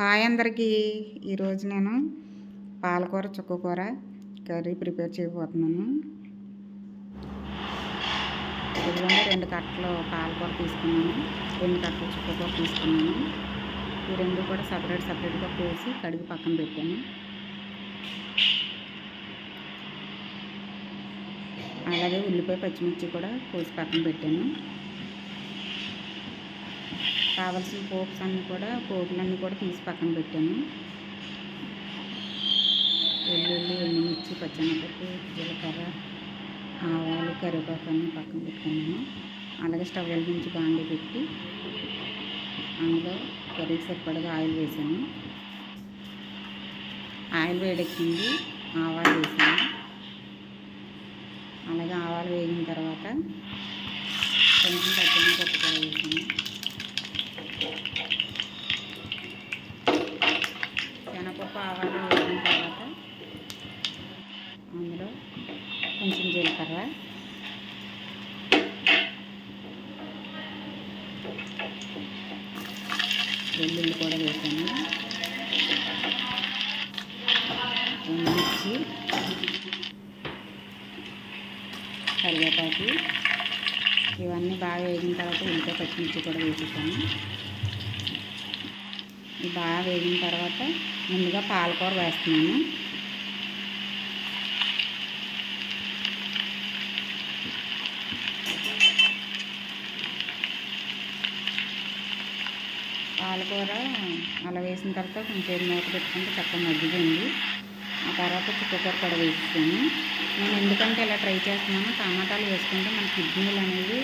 Hi అందరికీ. ఈరోజు నేను పాలకూర చుక్కకూర కర్రీ ప్రిపేర్ చేయబోతున్నాను. ఇదిగోండి రెండు కట్టలు పాలకూర తీసుకున్నాను. రెండు కట్టలు చుక్కకూర తీసుకున్నాను. ఈ రెండు కూడా సపరేట్ సపరేట్గా కోసి కడిగి పక్కన పెట్టాను. అలాగే ఉల్లిపాయ పచ్చిమిర్చి కూడా కోసి పక్కన పెట్టాను. కావలసిన పోప్స్ అన్నీ కూడా పోపులన్నీ కూడా తీసి పక్కన పెట్టాను. వెల్లుల్లి ఎండుమిర్చి పచ్చనపప్పు జీలకర్ర ఆవాలు కరివేపాకు అన్నీ పక్కన పెట్టుకున్నాను. అలాగే స్టవ్ వెలిగించి బాండి పెట్టి అందులో కర్రీకి సరిపడగా ఆయిల్ వేసాను. ఆయిల్ వేడెక్కింది ఆవాలు వేసాను. అలాగే ఆవాలు వేగిన తర్వాత కొంచెం పచ్చని పప్పు కూడా వేసాను శనగపప్పు ఆవాలు వేసిన తర్వాత అందులో కొంచెం జీలకర్ర. వెల్లుల్లి కూడా వేసాను. మిర్చి. కరివేపాకు. ఇవన్నీ బాగా వేగిన తర్వాత ఉల్లిపాయ పచ్చిమిర్చి కూడా వేసేసాను. బాగా వేగిన తర్వాత ముందుగా పాలకూర వేస్తున్నాను. పాలకూర అలా వేసిన తర్వాత కొంచెం మూత పెట్టుకుంటే చక్కగా మగ్గిపోయింది. ఆ తర్వాత చుక్కకూర కూడా వేసేసాను. నేను ఎందుకంటే ఇలా ట్రై చేస్తున్నాను టమాటాలు వేసుకుంటే మన కిడ్నీలు అనేవి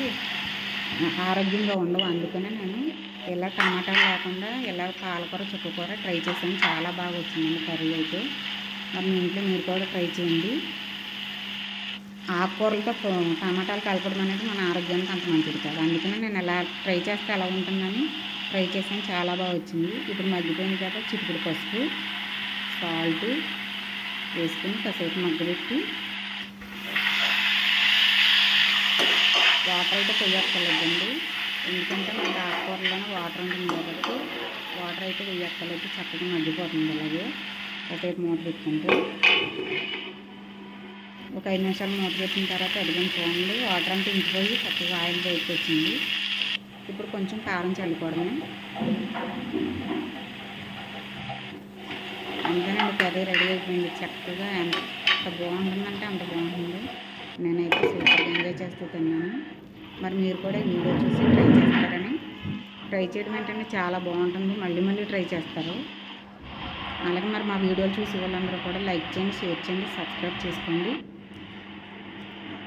ఆరోగ్యంగా ఉండవు. అందుకనే నేను ఇలా టమాటాలు లేకుండా ఇలా పాలకూర చుక్కకూర ట్రై చేసాను చాలా బాగా వచ్చిందండి కర్రీ అయితే. మరి మీ ఇంట్లో మీరు కూడా ట్రై చేయండి. ఆకుకూరలతో టమాటాలు కలపడం అనేది మన ఆరోగ్యానికి అంత మంచిది కాదు. అందుకనే నేను ఎలా ట్రై చేస్తే ఎలా ఉంటుందని ఫ్రై చేసాను. చాలా బాగా వచ్చింది. ఇప్పుడు మగ్గిపోయిన తర్వాత చిటికెడు పసుపు సాల్ట్ వేసుకుని కాసేపు మగ్గబెట్టి వాటర్ అయితే వేయక్కర్లేదండి ఎందుకంటే మనకి ఆకుకూరలోనే వాటర్ ఉంటుంది కాబట్టి వాటర్ అయితే వేయక్కర్లేదు చక్కగా మగ్గిపోతుంది అలాగే. కాసేపు మూత పెట్టుకుంటే ఒక ఐదు నిమిషాలు మూత పెట్టిన తర్వాత అడిగిన చూడండి. వాటర్ అంటే ఇంటిపోయి చక్కగా ఆయిల్ బయటకు వచ్చింది ఇప్పుడు కొంచెం కారం చల్లుకోవడమే. అంతేనండి కర్రీ రెడీ అయిపోయింది. చక్కగా ఎంత బాగుంటుందంటే అంత బాగుంటుంది. నేనైతే సూపర్గా ఎంజాయ్ చేస్తూ తిన్నాను. మరి మీరు కూడా ఈ వీడియో చూసి ట్రై చేస్తారని. ట్రై చేయడం ఏంటంటే చాలా బాగుంటుంది. మళ్ళీ మళ్ళీ ట్రై చేస్తారు. అలాగే మరి మా వీడియోలు చూసి వాళ్ళందరూ కూడా లైక్ చేయండి షేర్ చేయండి సబ్స్క్రైబ్ చేసుకోండి.